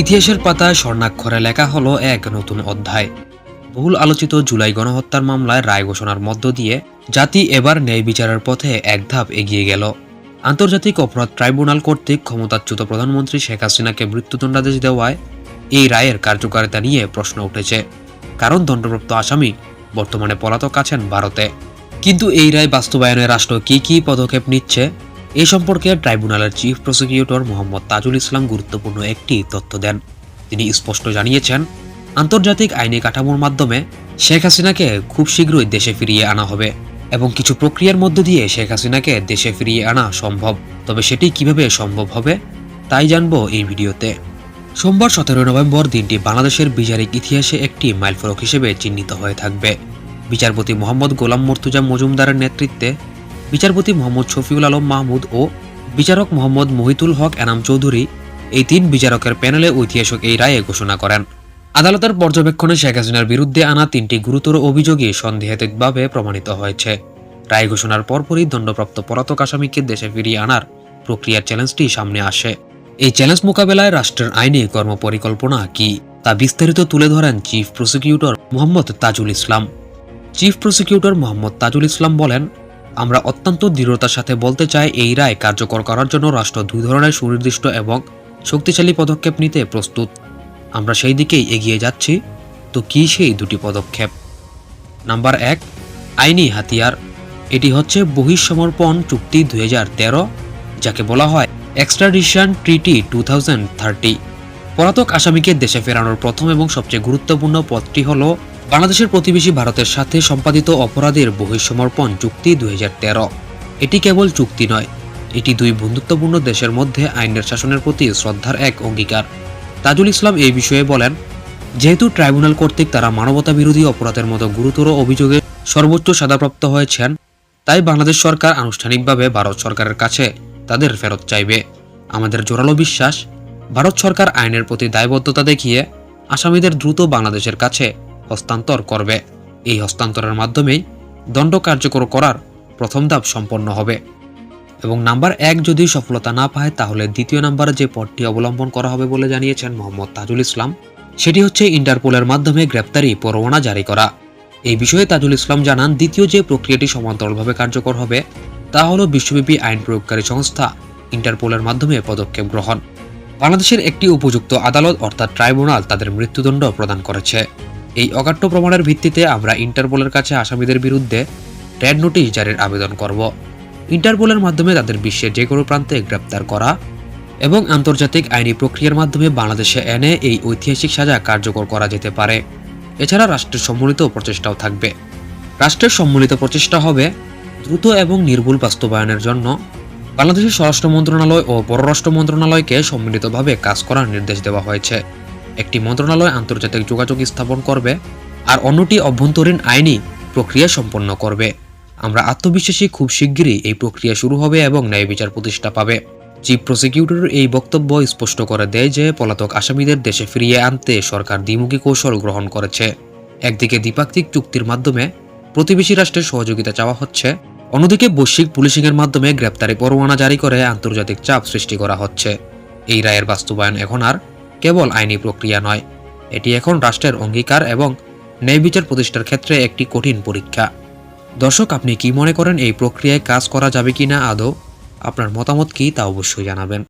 ইতিহাসের পাতায় স্বর্ণাক্ষরে লেখা হলো এক নতুন অধ্যায়। বহুল আলোচিত জুলাই গণহত্যার মামলায় রায় ঘোষণার মধ্য দিয়ে জাতি এবার ন্যায় বিচারের পথে এক ধাপ এগিয়ে গেল। আন্তর্জাতিক অপরাধ ট্রাইব্যুনাল কর্তৃক ক্ষমতাচ্যুত প্রধানমন্ত্রী শেখ হাসিনাকে মৃত্যুদণ্ডাদেশ দেওয়ায় এই রায়ের কার্যকারিতা নিয়ে প্রশ্ন উঠেছে। কারণ দণ্ডপ্রাপ্ত আসামি বর্তমানে পলাতক আছেন ভারতে। কিন্তু এই রায় বাস্তবায়নে রাষ্ট্র কি কি পদক্ষেপ নিচ্ছে এ সম্পর্কে ট্রাইব্যুনালের চিফ প্রসিকিউটর মোহাম্মদ তাজুল ইসলাম গুরুত্বপূর্ণ একটি তথ্য দেন। তিনি স্পষ্ট জানিয়েছেন, আন্তর্জাতিক আইনি কাঠামোর মাধ্যমে শেখ হাসিনাকে খুব শীঘ্রই দেশে ফিরিয়ে আনা হবে এবং কিছু প্রক্রিয়ার মধ্য দিয়ে শেখ হাসিনাকে দেশে ফিরিয়ে আনা সম্ভব। তবে সেটি কীভাবে সম্ভব হবে, তাই জানব এই ভিডিওতে। সোমবার সতেরো নভেম্বর দিনটি বাংলাদেশের বিচারিক ইতিহাসে একটি মাইলফলক হিসেবে চিহ্নিত হয়ে থাকবে। বিচারপতি মোহাম্মদ গোলাম মর্তুজা মজুমদারের নেতৃত্বে বিচারপতি মোহাম্মদ শফিউল আলম মাহমুদ ও বিচারক মোহাম্মদ মহিতুল হক এনাম চৌধুরী এই তিন বিচারকের প্যানেলে ঐতিহাসিক এই রায়ে ঘোষণা করেন। আদালতের পর্যবেক্ষণে শেখ হাসিনার বিরুদ্ধে আনা তিনটি গুরুতর অভিযোগই সন্দেহাতীতভাবে প্রমাণিত হয়েছে। রায় ঘোষণার পরপরই দণ্ডপ্রাপ্ত পলাতক আসামিকে দেশে ফিরিয়ে আনার প্রক্রিয়ার চ্যালেঞ্জটি সামনে আসে। এই চ্যালেঞ্জ মোকাবেলায় রাষ্ট্রের আইনি কর্মপরিকল্পনা কি তা বিস্তারিত তুলে ধরেন chief prosecutor Mohammad Tajul Islam. Chief prosecutor Mohammad Tajul Islam বলেন আমরা অত্যন্ত দৃঢ়তার সাথে বলতে চাই, এই রায় কার্যকর করার জন্য রাষ্ট্র দুই ধরনের সুনির্দিষ্ট এবং শক্তিশালী পদক্ষেপ নিতে প্রস্তুত। আমরা সেই দিকেই এগিয়ে যাচ্ছি। তো কি সেই দুটি পদক্ষেপ? নাম্বার এক, আইনি হাতিয়ার। এটি হচ্ছে বহিঃসমর্পণ চুক্তি দুই হাজার তেরো, যাকে বলা হয় এক্সট্রাডিশন ট্রিটি টু থাউজেন্ড পলাতক আসামিকে দেশে ফেরানোর প্রথম এবং সবচেয়ে গুরুত্বপূর্ণ পথটি হল বাংলাদেশের প্রতিবেশী ভারতের সাথে সম্পাদিত অপরাধের বহিঃসমর্পণ চুক্তি দুই এটি কেবল চুক্তি নয়, এটি দুই বন্ধুত্বপূর্ণ দেশের মধ্যে আইনের শাসনের প্রতি শ্রদ্ধার এক অঙ্গীকার। তাজুল ইসলাম এই বিষয়ে বলেন, যেহেতু ট্রাইব্যুনাল কর্তৃক তারা মানবতা বিরোধী অপরাধের মতো গুরুতর অভিযোগে সর্বোচ্চ সাজাপ্রাপ্ত হয়েছেন, তাই বাংলাদেশ সরকার আনুষ্ঠানিকভাবে ভারত সরকারের কাছে তাদের ফেরত চাইবে। আমাদের জোরালো বিশ্বাস, ভারত সরকার আইনের প্রতি দায়বদ্ধতা দেখিয়ে আসামিদের দ্রুত বাংলাদেশের কাছে হস্তান্তর করবে। এই হস্তান্তরের মাধ্যমেই দণ্ড কার্যকর করার প্রথম ধাপ সম্পন্ন হবে। এবং নাম্বার এক যদি সফলতা না পায়, তাহলে দ্বিতীয় নাম্বারে যে পথটি অবলম্বন করা হবে বলে জানিয়েছেন মোহাম্মদ তাজুল ইসলাম, সেটি হচ্ছে ইন্টারপোলের মাধ্যমে গ্রেপ্তারি পরোয়ানা জারি করা। এই বিষয়ে তাজুল ইসলাম জানান, দ্বিতীয় যে প্রক্রিয়াটি সমান্তরালভাবে কার্যকর হবে, তা হল বিশ্বব্যাপী আইন প্রয়োগকারী সংস্থা ইন্টারপোলের মাধ্যমে পদক্ষেপ গ্রহণ। বাংলাদেশের একটি উপযুক্ত আদালত অর্থাৎ ট্রাইব্যুনাল তাদের মৃত্যুদণ্ড প্রদান করেছে। এই অকাট্য প্রমাণের ভিত্তিতে আমরা ইন্টারপোলের কাছে আসামিদের বিরুদ্ধে রেড নোটিশ জারির আবেদন করব। ইন্টারপোলের মাধ্যমে তাদের বিশ্বের যে কোনো প্রান্তে গ্রেপ্তার করা এবং আন্তর্জাতিক আইনি প্রক্রিয়ার মাধ্যমে বাংলাদেশে এনে এই ঐতিহাসিক সাজা কার্যকর করা যেতে পারে। এছাড়া রাষ্ট্রের সম্মিলিত প্রচেষ্টাও থাকবে। রাষ্ট্রের সম্মিলিত প্রচেষ্টা হবে দ্রুত এবং নির্ভুল বাস্তবায়নের জন্য। বাংলাদেশের স্বরাষ্ট্র মন্ত্রণালয় ও পররাষ্ট্র মন্ত্রণালয়কে সম্মিলিতভাবে কাজ করার নির্দেশ দেওয়া হয়েছে। একটি মন্ত্রণালয় আন্তর্জাতিক যোগাযোগ স্থাপন করবে আর অন্যটি অভ্যন্তরীণ আইনি প্রক্রিয়া সম্পন্ন করবে। আমরা আত্মবিশ্বাসী খুব শিগগিরই এই প্রক্রিয়া শুরু হবে এবং ন্যায় বিচার প্রতিষ্ঠা পাবে। চিফ প্রসিকিউটরের এই বক্তব্য স্পষ্ট করে দেয় যে পলাতক আসামিদের দেশে ফিরিয়ে আনতে সরকার দ্বিমুখী কৌশল গ্রহণ করেছে। একদিকে দ্বিপাক্ষিক চুক্তির মাধ্যমে প্রতিবেশী রাষ্ট্রের সহযোগিতা চাওয়া হচ্ছে, অন্যদিকে বৈশ্বিক পুলিশিংয়ের মাধ্যমে গ্রেপ্তারি পরোয়ানা জারি করে আন্তর্জাতিক চাপ সৃষ্টি করা হচ্ছে। এই রায়ের বাস্তবায়ন এখন আর কেবল আইনি প্রক্রিয়া নয়। এটি এখন রাষ্ট্রের অঙ্গীকার এবং ন্যায় বিচার প্রতিষ্ঠার ক্ষেত্রে একটি কঠিন পরীক্ষা। দর্শক, আপনি কি মনে করেন এই প্রক্রিয়ায় কাজ করা যাবে কি না আদৌ? আপনার মতামত কি তা অবশ্যই জানাবেন।